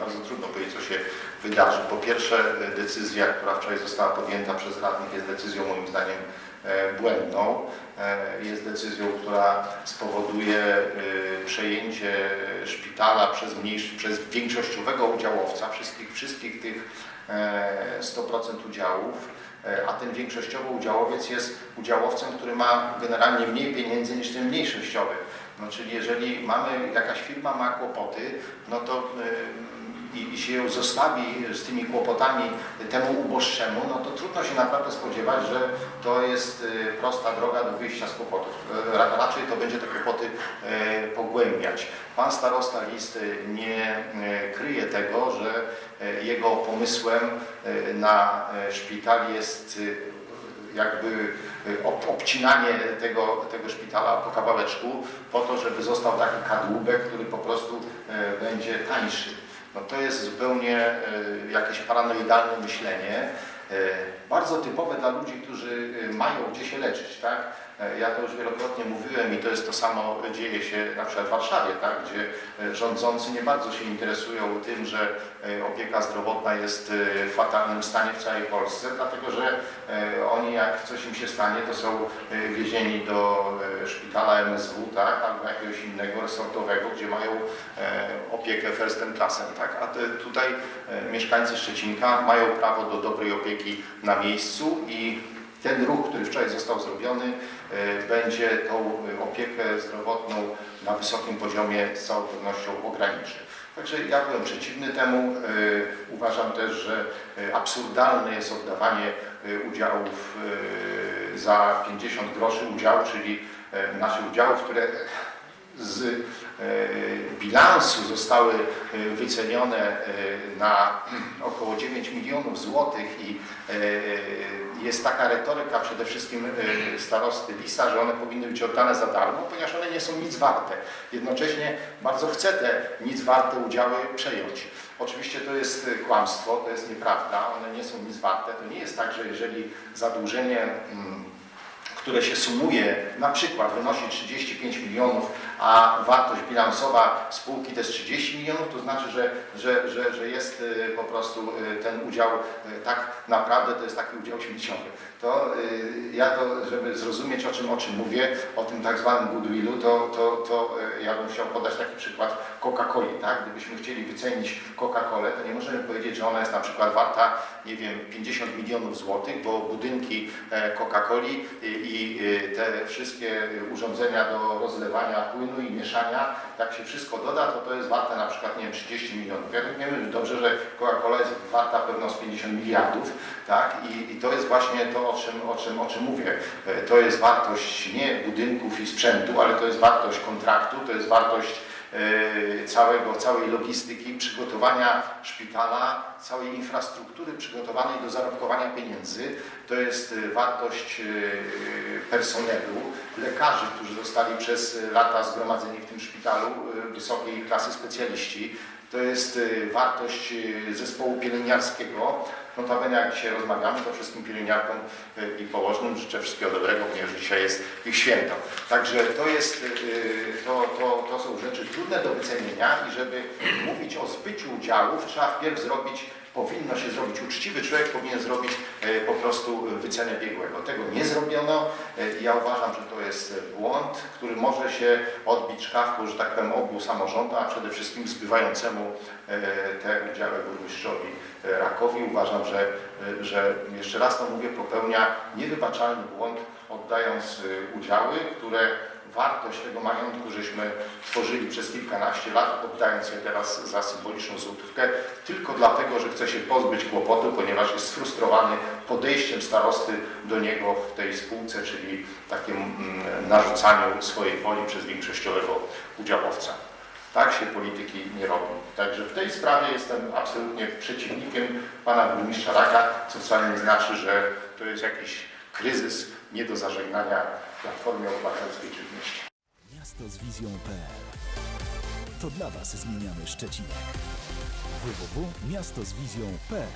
Bardzo trudno powiedzieć, co się wydarzy. Po pierwsze, decyzja, która wczoraj została podjęta przez radnych jest decyzją moim zdaniem e, błędną. E, Jest decyzją, która spowoduje e, przejęcie szpitala przez, mniejszy, przez większościowego udziałowca wszystkich, wszystkich tych e, 100% udziałów. E, A ten większościowy udziałowiec jest udziałowcem, który ma generalnie mniej pieniędzy niż ten mniejszościowy. No, czyli jeżeli mamy, jakaś firma ma kłopoty, no to i, i się ją zostawi z tymi kłopotami temu uboższemu, no to trudno się naprawdę spodziewać, że to jest y, prosta droga do wyjścia z kłopotów. Y, ra- Raczej to będzie te kłopoty y, pogłębiać. Pan starosta List nie kryje tego, że jego pomysłem na szpital jest jakby ob- obcinanie tego, tego szpitala po kawałeczku po to, żeby został taki kadłubek, który po prostu będzie tańszy. No to jest zupełnie y, jakieś paranoidalne myślenie, y, bardzo typowe dla ludzi, którzy y, mają gdzie się leczyć, tak? E, Ja to już wielokrotnie mówiłem i to jest to samo dzieje się na przykład w Warszawie, tak? gdzie e, rządzący nie bardzo się interesują tym, że e, opieka zdrowotna jest e, w fatalnym stanie w całej Polsce, dlatego że e, oni jak coś im się stanie, to są e, wiezieni do e, szpitala MSW, tak? albo jakiegoś innego resortowego, gdzie mają e, opiekę first and classem. Tak? A te, tutaj e, mieszkańcy Szczecinka mają prawo do dobrej opieki na miejscu i ten ruch, który wczoraj został zrobiony, e, będzie tą e, opiekę zdrowotną na wysokim poziomie z całą pewnością ograniczy. Także ja byłem przeciwny temu. E, Uważam też, że e, absurdalne jest oddawanie udziałów za 50 groszy udziału, czyli naszych udziałów, które z bilansu zostały e, wycenione e, na około 9 milionów złotych i e, jest taka retoryka przede wszystkim starosty Lisa, że one powinny być oddane za darmo, ponieważ one nie są nic warte. Jednocześnie bardzo chcę te nic warte udziały przejąć. Oczywiście to jest kłamstwo, to jest nieprawda, one nie są nic warte. To nie jest tak, że jeżeli zadłużenie mm, które się sumuje, na przykład wynosi 35 milionów, a wartość bilansowa spółki to jest 30 milionów, to znaczy, że, że, że, że jest y, po prostu y, ten udział y, tak naprawdę to jest taki udział śmieciowy. To ja to, żeby zrozumieć o czym, o czym mówię, o tym tak zwanym goodwillu, to, to, to ja bym chciał podać taki przykład Coca-Coli, tak? Gdybyśmy chcieli wycenić Coca-Colę, to nie możemy powiedzieć, że ona jest na przykład warta, nie wiem, 50 milionów złotych, bo budynki e, Coca-Coli i, i y, te wszystkie urządzenia do rozlewania płynu i mieszania, jak się wszystko doda, to to jest warte na przykład, nie wiem, 30 milionów. Ja wiemy dobrze, że Coca-Cola jest warta pewno z 50 miliardów, tak? I, I to jest właśnie to, o czym, o, czym, o czym mówię. E, To jest wartość nie budynków i sprzętu, ale to jest wartość kontraktu, to jest wartość całego, całej logistyki, przygotowania szpitala, całej infrastruktury przygotowanej do zarobkowania pieniędzy. To jest e, wartość e, personelu, lekarzy, którzy zostali przez lata zgromadzeni w tym szpitalu, e, wysokiej klasy specjaliści. To jest e, wartość e, zespołu pielęgniarskiego. Notabene jak dzisiaj rozmawiamy, to wszystkim pielęgniarkom e, i położnym życzę wszystkiego dobrego, ponieważ dzisiaj jest ich święto. Także to, jest, e, to, to, to są rzeczy trudne do wycenienia i żeby mówić o zbyciu udziałów, trzeba wpierw zrobić, powinno się zrobić, uczciwy człowiek powinien zrobić e, po prostu wycenę biegłego. Tego nie zrobiono. E, Ja uważam, że to jest błąd, który może się odbić szkawką, że tak powiem, obu samorządu, a przede wszystkim zbywającemu e, te udziały burmistrzowi e, Rakowi. Uważam, że, e, że jeszcze raz to mówię, popełnia niewybaczalny błąd, oddając e, udziały, które wartość tego majątku, żeśmy tworzyli przez kilkanaście lat, oddając je teraz za symboliczną złotówkę, tylko dlatego, że chce się pozbyć kłopotu, ponieważ jest sfrustrowany podejściem starosty do niego w tej spółce, czyli takim mm, narzucaniu swojej woli przez większościowego udziałowca. Tak się polityki nie robi. Także w tej sprawie jestem absolutnie przeciwnikiem pana burmistrza Raka, co wcale nie znaczy, że to jest jakiś kryzys nie do zażegnania Platformie Obywatelskiej czy w mieście. Miasto z wizją.pl To dla Was zmieniamy Szczecinek. www.miastozwizją.pl